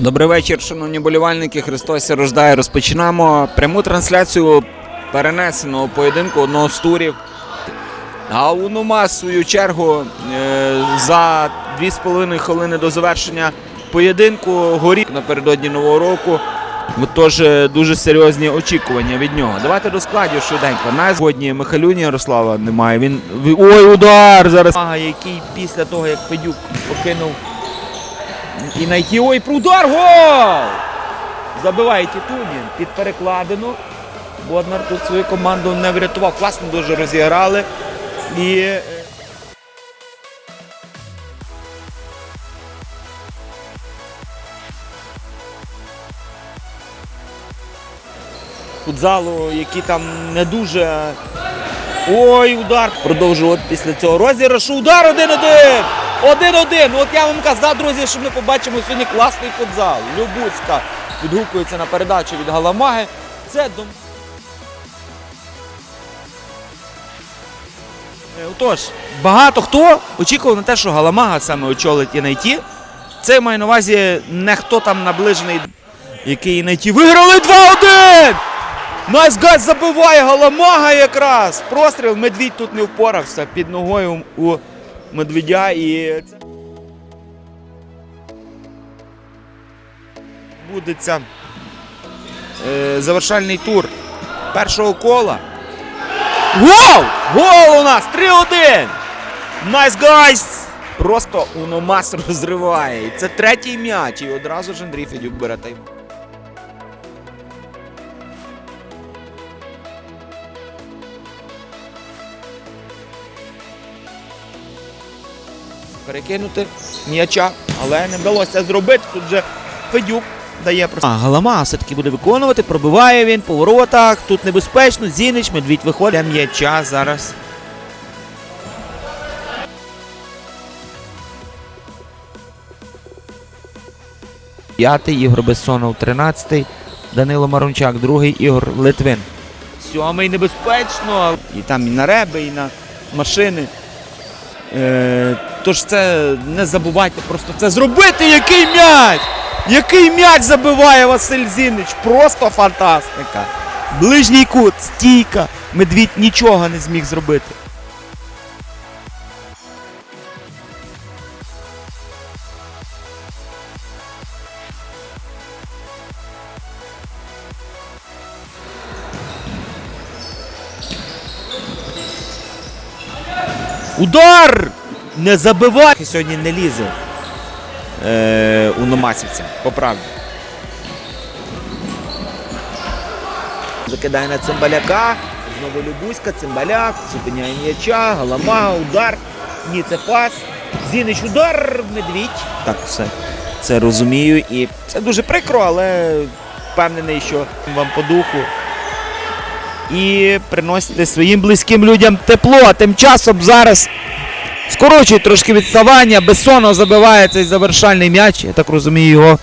Добрий вечір, шановні болівальники. Христос рождає. Розпочинаємо пряму трансляцію перенесеного поєдинку одного з турів. А Унума, в свою чергу, е, за 2,5 хвилини до завершення поєдинку горік напередодні нового року. Тож дуже серйозні очікування від нього. Давайте до складів швиденько. На сьогодні Михалюні Ярослава немає. Він ой, удар зараз. Який після того, як Федюк покинув і найти ой, про удар гол! Забиває Тітунін під перекладину. Боднар тут свою команду не врятував. Класно дуже розіграли. І е, футзалу, які там не дуже. Ой, удар. Продовжувати після цього розіграшу. Удар 1-1. 1-1. От я вам казав, друзі, що ми побачимо сьогодні класний футзал. Любуцька відгукується на передачу від Галамаги. Це дом. Е, Отож, багато хто очікував на те, що Галамага саме очолить і найти. Це має на увазі не хто там наближений, який найти. Виграли 2-1! Найсгаз забиває Галамага якраз. Простріл, медвідь тут не впорався під ногою у медведя і це будеться е, завершальний тур першого кола. Гол! Гол у нас! 3-1! Найс гайс! Просто Уномас розриває. І це третій м'яч. І одразу ж Андрій Федюк бере тайм. Перекинути м'яча, але не вдалося зробити. Тут же Федюк дає просто. А Галама все-таки буде виконувати, пробиває він по воротах. Тут небезпечно. Зінич, медвідь виходить. М'яча зараз. П'ятий Ігор Бессонов, 13-й. Данило Марончак, другий Ігор Литвин. Сьомий небезпечно. І там і на реби, і на машини. Е, тож це не забувайте просто це зробити. Який м'яч! Який м'яч забиває Василь Зінич! Просто фантастика! Ближній кут, стійка. Медвідь нічого не зміг зробити. Удар! Не забивай! Сьогодні не лізе е, у Номасівця, по правді. Закидає на цимбаляка. Знову Любуська, цимбаляк, зупиняє м'яча, галама, удар. Ні, це пас. Зінич удар, медвідь. Так, все. Це розумію. І це дуже прикро, але впевнений, що вам по духу. І приносите своїм близьким людям тепло. А тим часом зараз скорочують трошки відставання. Бессонов забиває цей завершальний м'яч. Я так розумію, його